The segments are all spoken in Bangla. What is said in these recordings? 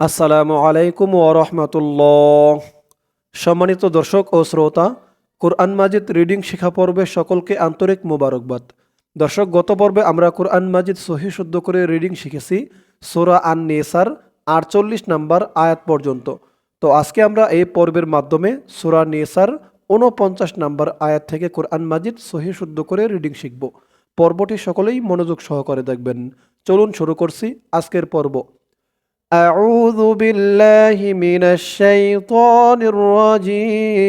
আসসালামু আলাইকুম ওরহমতুল্লাহ সম্মানিত দর্শক ও শ্রোতা, কোরআন মাজিদ রিডিং শিখা পর্বে সকলকে আন্তরিক মোবারকবাদ। দর্শক, গত পর্বে আমরা কোরআন মাজিদ সহি শুদ্ধ করে রিডিং শিখেছি, সোরা আন নেসার আটচল্লিশ নাম্বার আয়াত পর্যন্ত। তো আজকে আমরা এই পর্বের মাধ্যমে সোরা নেসার উনপঞ্চাশ নাম্বার আয়াত থেকে কোরআন মাজিদ সহি শুদ্ধ করে রিডিং শিখব। পর্বটি সকলেই মনোযোগ সহকারে দেখবেন। চলুন শুরু করছি আজকের পর্ব। أعوذ بالله من الشيطان الرجيم.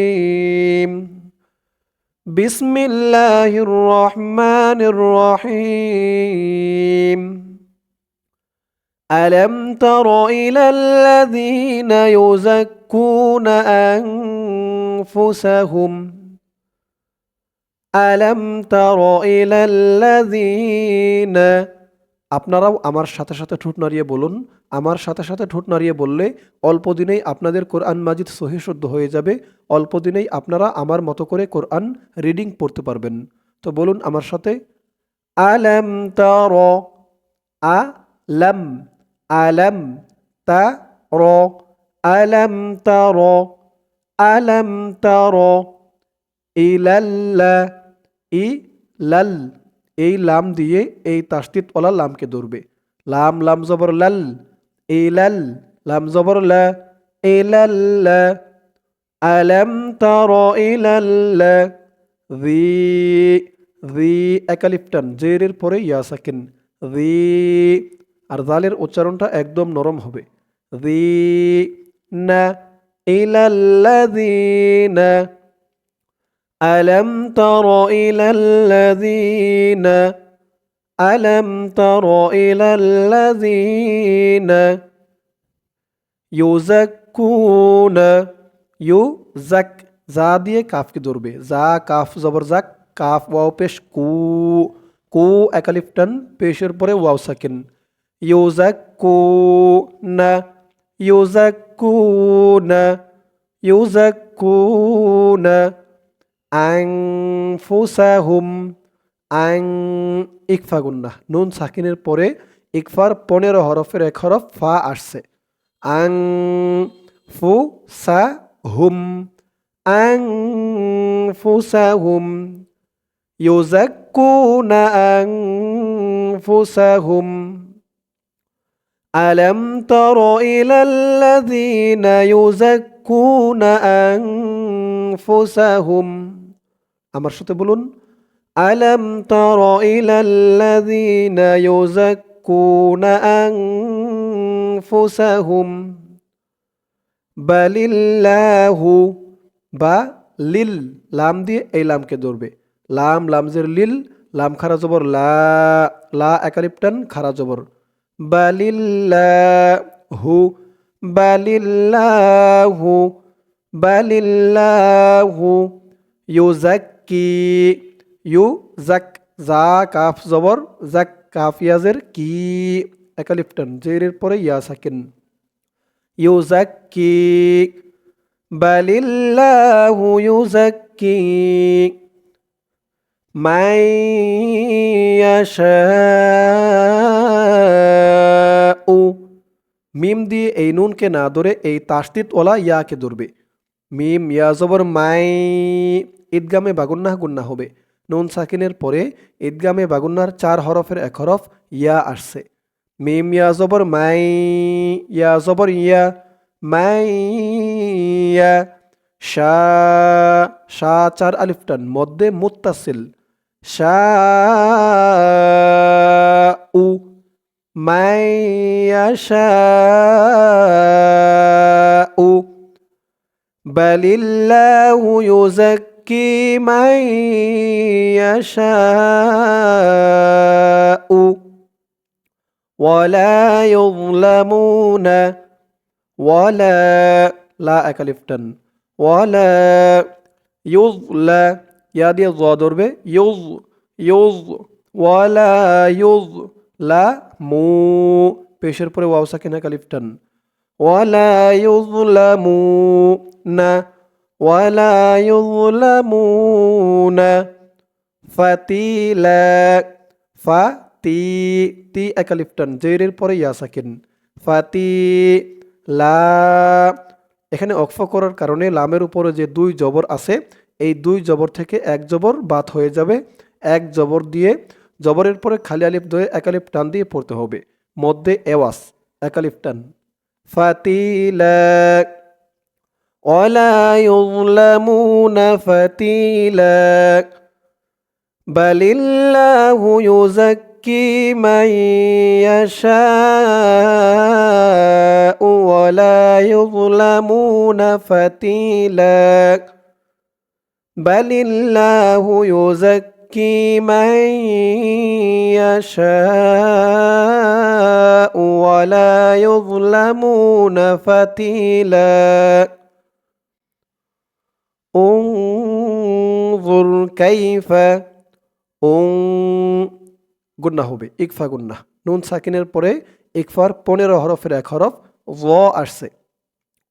بسم الله الرحمن الرحيم. ألم تر إلى الذين يزكون أنفسهم؟ ألم تر إلى الذين আপনারাও আমার সাথে সাথে ঠোঁট নাড়িয়ে বলুন। আমার সাথে সাথে ঠোঁট নাড়িয়ে বললে অল্প দিনেই আপনাদের কোরআন মাজিদ সহি শুদ্ধ হয়ে যাবে। অল্প দিনেই আপনারা আমার মতো করে কোরআন রিডিং পড়তে পারবেন। তো বলুন আমার সাথে, আলম তার, আলম আলম তা র আলম তার আলম তার ই লাল এই লাম দিয়ে এই তাস্তিত ওলা লামকে ধরবে। লাম লাম জবর লাল এ লাল, লাম জবর লা ইলাল্লা আলম তার ইলাল্লা রি রি একালিফটান জেরের পরে ইয়া সাকিন রি আর জালের উচ্চারণটা একদম নরম হবে। রি না ইলাল্লাযীনা ألم تر إلى الذين ألم تر إلى الذين يزكون يزك যা দিয়ে কাফকে ধরবে যা কাফ জবর জাক কাফ ওয়াও পেশ কু কু একালিফটান পেশের পরে ওয়াও সাকিন ইউজাক কু না ইউজাক কু না ইউজাক কু না আংফুসাহুম আং ইকফা গুন্না নুন সাকিনের পরে ইকফার পনেরো হরফের এক হরফ ফা আসছে আং ফু সা হুম আং ফুসাহুম ইউজাক্কুনা আং ফুসাহুম ألم تر إلى الذين يزكون أنفسهم আমার সাথে বলুন আলম তর ইলাল্লাযীনা ইউযাক্কুনা আনফুসাহুম বালিল্লাহু বা লিল লাম দিয়ে এই লামকে ধরবে লাম লামজের লিল লাম খারা জবর লা লা একালিপটান খারা জবর বালিল্লাহু বালিল্লাহু বালিল্লাহু ইউজাক্কি ইউ জাক জা কাফ জবর জাক কাফ ইয়াজের কি একালিফটান জেরের পরে ইয়া সাকিন ইউজাক্কি বালিল্লাহু ইউজাক্কি মাই ইয়াশাউ মিম দিয়ে এই নুনকে না ধরে এই তাস্তিত ওলা ইয়াকে ধরবে মিম ইয়া জবর মাই ঈদগামে বাগুন্নাহ গুন্না হবে। নুন সাকিনের পরে ঈদগামে বাগুন্নার চার হরফের এক হরফ ইয়া আসছে। মিম ইয়া জবর মাই ইয়া জবর ইয়া, মাই ইয়া, শা শা চার আলিফটান মধ্যে মুত্তাসিল, শা উ, মাই উ بل الله يزكي من يشاء ولا يظلمون ولا لا أكلفتن ولا يظلا يا دي الضاد يظ يظ ولا يظ لا مو পেশের পরে ওয়াও সাকিনা কালিফটান ولا يظلمون ولا يظلمون فتيلا ফাতি তি একালিফটান জেরের পরে ইয়া সাকিন ফাতি লা এখানে অক্ফ করার কারণে লামের উপরে যে দুই জবর আছে এই দুই জবর থেকে এক জবর বাদ হয়ে যাবে এক জবর দিয়ে জবরের পরে খালি আলিফ ধরে এক আলিফ টান দিয়ে পড়তে হবে মধ্যে এওয়াস এক আলিফ টান فتيلا ولا يظلمون فتيلا بل الله يزكي من يشاء ولا يظلمون فتيلا بل الله يزكي من يشاء ولا يظلمون فتيلا انظر كيف গুন্না হবে ইকফা গুন্না নুন সাকিনের পরে ইকফার পনেরো হরফের এক হরফ জ আসছে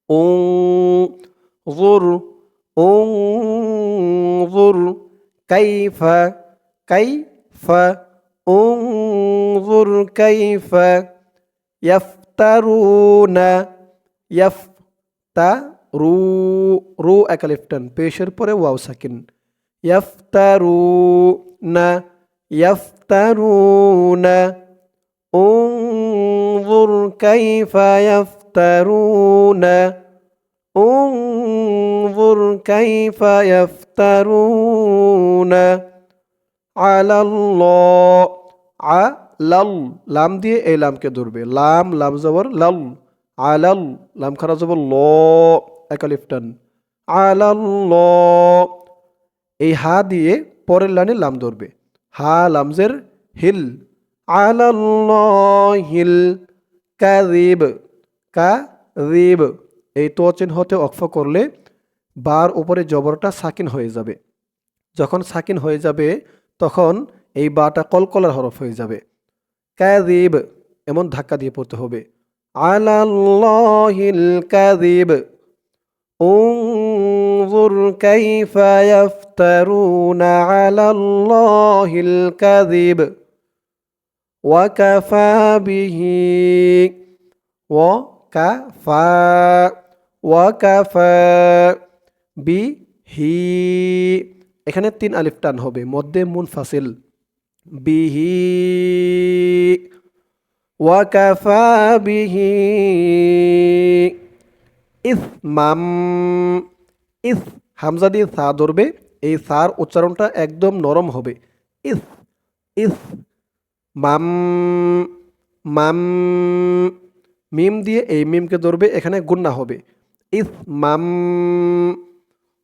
انظر انظر كيف كيف انظر كيف يفترون يفترو রু একালিফটান পেশের পরে ওয়াও সাকিন يفترون يفترون انظر كيف يفترون انظر كيف يفترون على الله লাল লাম দিয়ে এই লামকে ধরবে। লাম লাম জবর লাল আলাল, লাম খারা জবর, ল একালিফটান আলাল, ল। এই হা দিয়ে পরের লানে লাম ধরবে। হা, লামজের হিল। আলাল হিল। কাজিব কাজিব এই তো চিহ্ন হতে অক্ষ করলে বার উপরে জবরটা সাকিন হয়ে যাবে। যখন সাকিন হয়ে যাবে, তখন এই বাটা কলকলার হরফ হয়ে যাবে। কারিব এমন ধাক্কা দিয়ে পড়তে হবে আলাল্লাহিল কারিব انظر كيف يفترون على الله الكذب وكفى به وكفى وكفى به এখানে তিন আলিফ টান হবে মধ্যে মুনফাসিল বিহি ওয়াকাফা বিহি ইসমাম। ইস, হামজা দিয়ে সা ধরবে, এই সার উচ্চারণটা একদম নরম হবে। ইস ইস, মাম মাম, মিম দিয়ে এই মিমকে ধরবে, এখানে গুন্না হবে। ইস, মাম,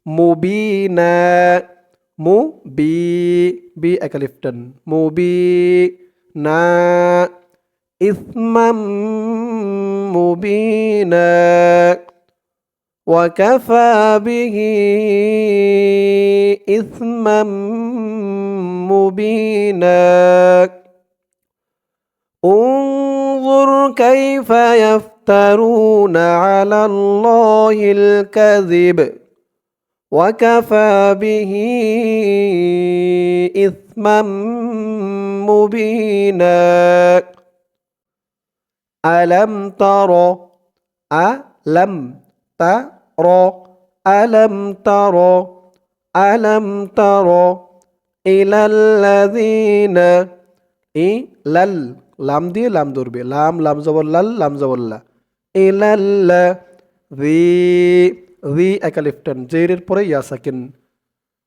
মুবিনা। مو بي بي أكلفتن مو بي نا إثما مبينا وكفى به إثما مبينا انظر كيف يفترون على الله الكذب وكفى به إثما مبينا ألم تر ألم تر ألم تر ألم تر إلى الذين إلى লাম দিয়ে লাম ধরবে লাম লাম জবর লাল লাম জবর লা ইলাল্লা জি একালিফটান জেরের পরে ইয়া সাকিন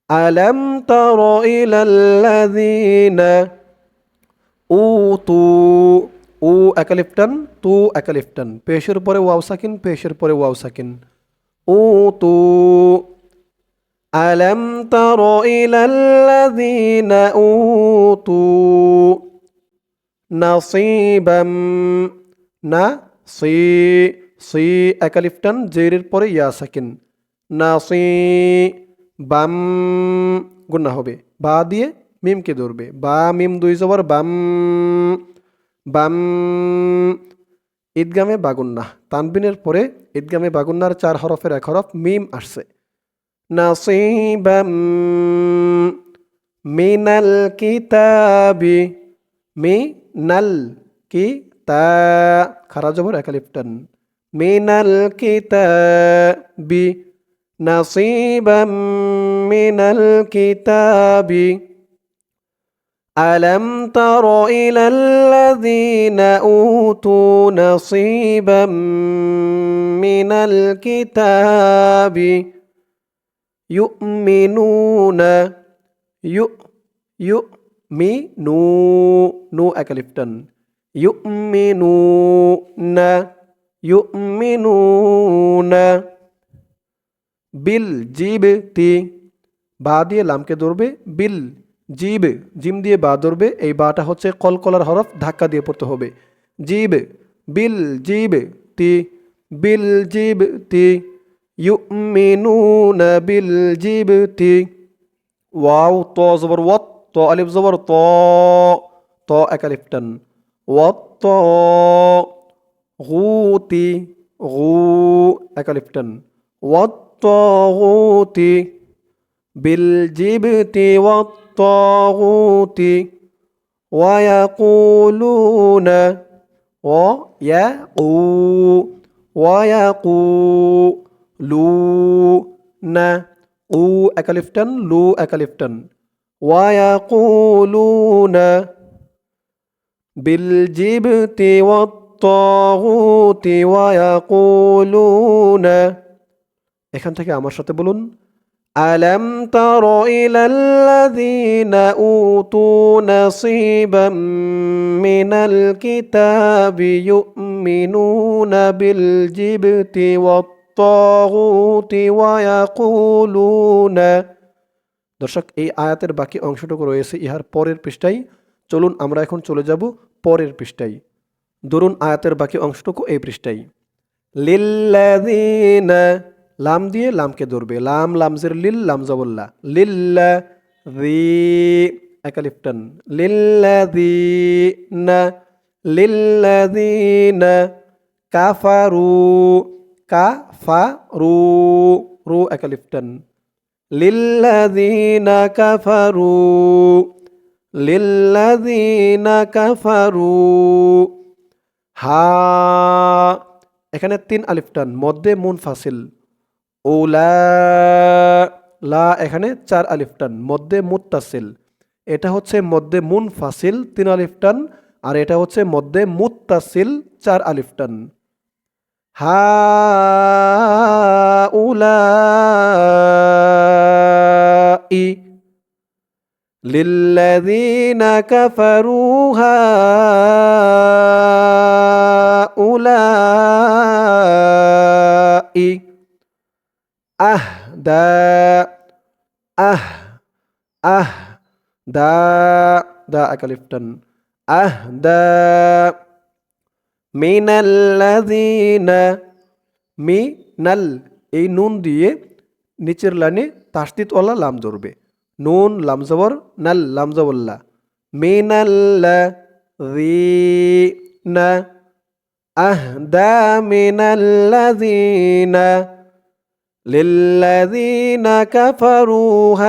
আলম তর ইলাল্লাযীনা উতু উ একালিফটান তু একালিফটান পেশের পরে ওয়াও সাকিন পেশের পরে ওয়াও সাকিন উতু আলম তর ইলাল্লাযীনা উতু নাসিবাম না সি সি একালিফটান জেরের পরে ইয়া সাকিন নাসি বাম গুন্না হবে। বা দিয়ে মিমকে ধরবে। বা, মিম দুই জবর, বাম বাম, ঈদগামে বাগুন্না তানবিনের পরে ঈদগামে বাগুন্নার চার হরফের এক হরফ মিম আসছে। নাসিবাম মিনাল কিতাবি মি নাল কি তা খারা জবর একালিপ্টান من الكتاب نصيبا من الكتاب. ألم تر إلى الذين أوتوا نصيبا من الكتاب؟ يؤمنون يؤ يؤمنو نو أكلفتن يؤمنون. ইউমিনুন বিল জিব তি বা দিয়ে লামকে ধরবে বিল জিব জিম দিয়ে বা ধরবে, এই বাটা হচ্ছে কলকলার হরফ, ধাক্কা দিয়ে পড়তে হবে। জিব বিল জিব তি বিল জিব তি ইউমিনুন বিল জিব তি ওয়াও, ত জবর, ওয়াত, ত আলিফ জবর, ত ত একালিফটন ওয়াত, ত غوتي غو أكلفتن والطاغوت بالجبت والطاغوت ويقولون ويقو ويقولون قو أكلفتن لو أكلفتن ويقولون بالجبت والطاغوت ويقولون এখান থেকে আমার সাথে বলুন আলম তর ইলাল্লাযীনা উতু নাসীবাম মিনাল কিতাবি ইউমিনুনা বিল জিবতি ওয়াত-তাগুতি ওয়া ইয়াকুলুনা দর্শক এই আয়াতের বাকি অংশটুকু রয়েছে ইহার পরের পৃষ্ঠায় চলুন আমরা এখন চলে যাব পরের পৃষ্ঠায় ধরুন আয়াতের বাকি অংশটুকু এই পৃষ্ঠায়। লিল্লাযীনা, লাম দিয়ে লামকে ধরবে। লাম লামজের লিল, লাম জবল্লা। লিল্লা রি একালিফটান লিল্লাযীনা লিল্লাযীনা, কাফারু কাফারু, রু একালিফটান লিল্লাযীনা, কাফারু লিল্লাযীনা, কাফারু। হা, এখানে তিন আলিফ টান, মধ্যে মুনফাসিল ও লা এখানে চার আলিফ টান, মধ্যে মুত্তাসিল। এটা হচ্ছে মধ্যে মুনফাসিল তিন আলিফ টান, আর এটা হচ্ছে মধ্যে মুত্তাসিল, চার আলিফ টান। হা উলা ই। লিল্লাযীনা কাফারু, হা উলাই আহ দা আহ আহ দা দা আকালিফটান আহ দা মিনাল্লাযিনা মিনাল এই নুন দিয়ে নিচের লাইনে তাস্তিতওয়ালা লাম ধরবে। নুন লামজাবর নাল লামজাবল্লা মিনাল্লাযিনা أهدى من الذين للذين كفروا هؤلاء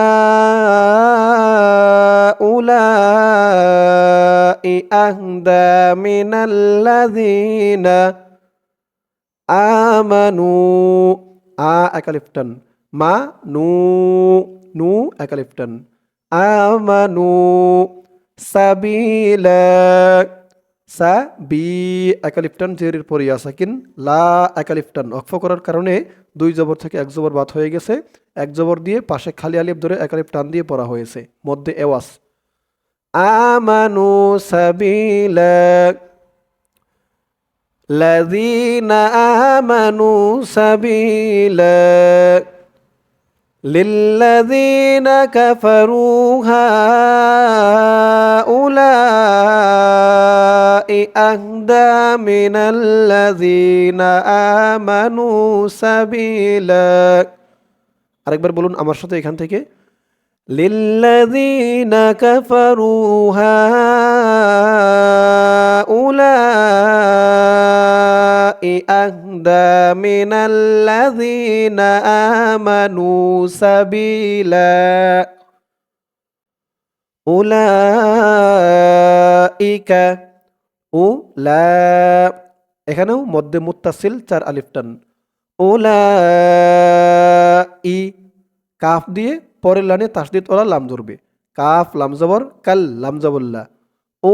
أهدى من الذين آمنوا. أكلفتن. ما؟ نو. نو أكلفتن. آمنوا سبيلك সা বি একালিফটান জেরির পরে সাকিন লা একালিফটান অক্ষ করার কারণে দুই জবর থেকে এক জবর বাদ হয়ে গেছে এক জবর দিয়ে পাশে খালি আলিফ ধরে একালিফ টান দিয়ে পড়া হয়েছে মধ্যে এওয়াস আমানু সাবিলা الذين آمنوا سبيلا للذين كفروا هؤلاء أهدى من الذين آمنوا سبيلا আরেকবার বলুন আমার সাথে এখান থেকে للذين كفروا هؤلاء أهدى من الذين آمنوا سبيلا أولئك ও লা, এখানেও মধ্যে মুত্তাসিল চার আলিফটান ও ই, কাফ দিয়ে পরের লানে তাসদিদ ওরা লাম ধরবে। কাফ লামজবর কাল লামজবল্লা জবল্লা। ও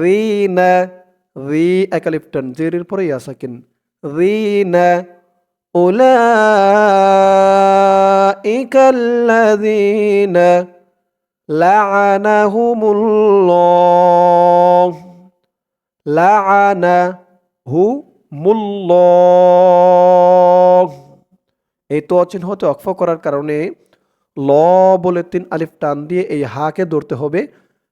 রিনা রি একালিপ্টন জেরির পরে ইয়াসাকিন রিনা ওলা ইকাল্লাদিনা এই তো অচিহ্ন হতে অক্ষ করার কারণে ল বলে তিন আলিফ টান দিয়ে এই হাকে ধরতে হবে।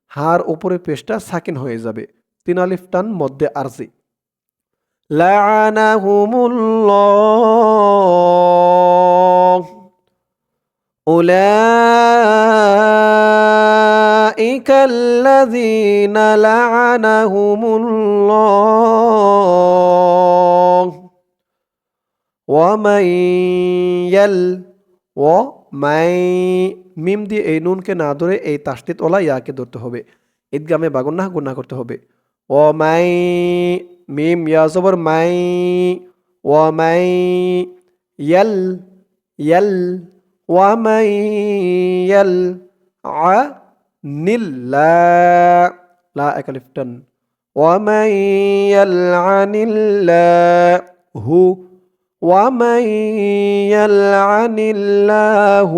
হার উপরে পেশটা সাকিন হয়ে যাবে। তিন আলিফ টান মধ্যে আরজি। লাআনাহুমুল্লাহ أولئك الذين لعنهم الله ومن يل ومن মিম দিয়ে এই নুনকে না ধরে এই তাসদিদ ওলা ইয়াকে ধরতে হবে ঈদগামে বাগুন্না গুন্না করতে হবে ও মাই মিম ইয়া জবর মাই ও মাই ইয়াল ইয়াল ও মাই ইয়াল আ নীল লা লা একালিফটন ও মাই ইয়াল আনিল্লাহু ومن يلعن الله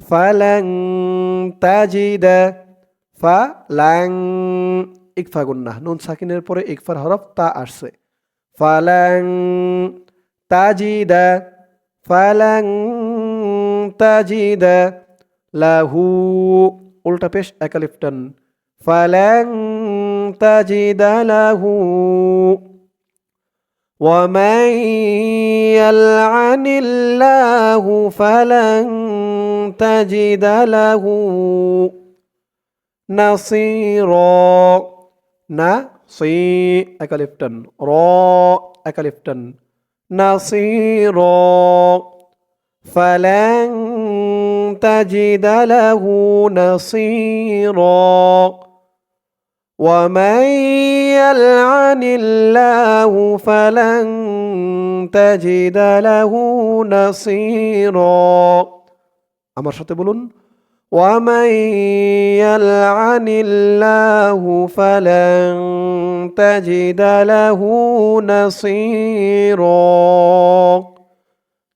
فلن تجد فلن ইকফা গুন্না নুন সাকিনের পরে ইকফার হরফ তা আসছে ফালাং তাজিদা ফালাং তাজিদা লাহু উল্টা পেশ একালিফটন ফালাং তাজিদা লাহু ومن يلعن الله فلن تجد له نصيرا نصي أكاليفتن را أكاليفتن نصيرا فلن تجد له نصيرا ومن يلعن الله فلن تجد له نصيرا আমার সাথে বলুন ومن يلعن الله فلن تجد له نصيرا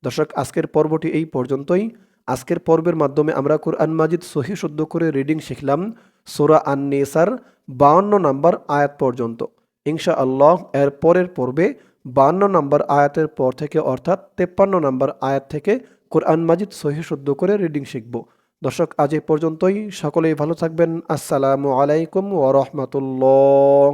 দর্শক আজকের পর্বটি এই পর্যন্তই আজকের পর্বের মাধ্যমে আমরা কোরআন মাজিদ সহি শুদ্ধ করে রিডিং শিখলাম, সোরা আন নেসার বাউন্ন নম্বর আয়াত পর্যন্ত। ইনশা আল্লাহ এর পরের পর্বে বান্ন নম্বর আয়াতের পর থেকে, অর্থাৎ তেপ্পান্ন নম্বর আয়াত থেকে কোরআন মাজিদ সহি শুদ্ধ করে রিডিং শিখব। দর্শক, আজ এ পর্যন্তই। সকলেই ভালো থাকবেন। আসসালামু আলাইকুম ওরহমতুল্লাহ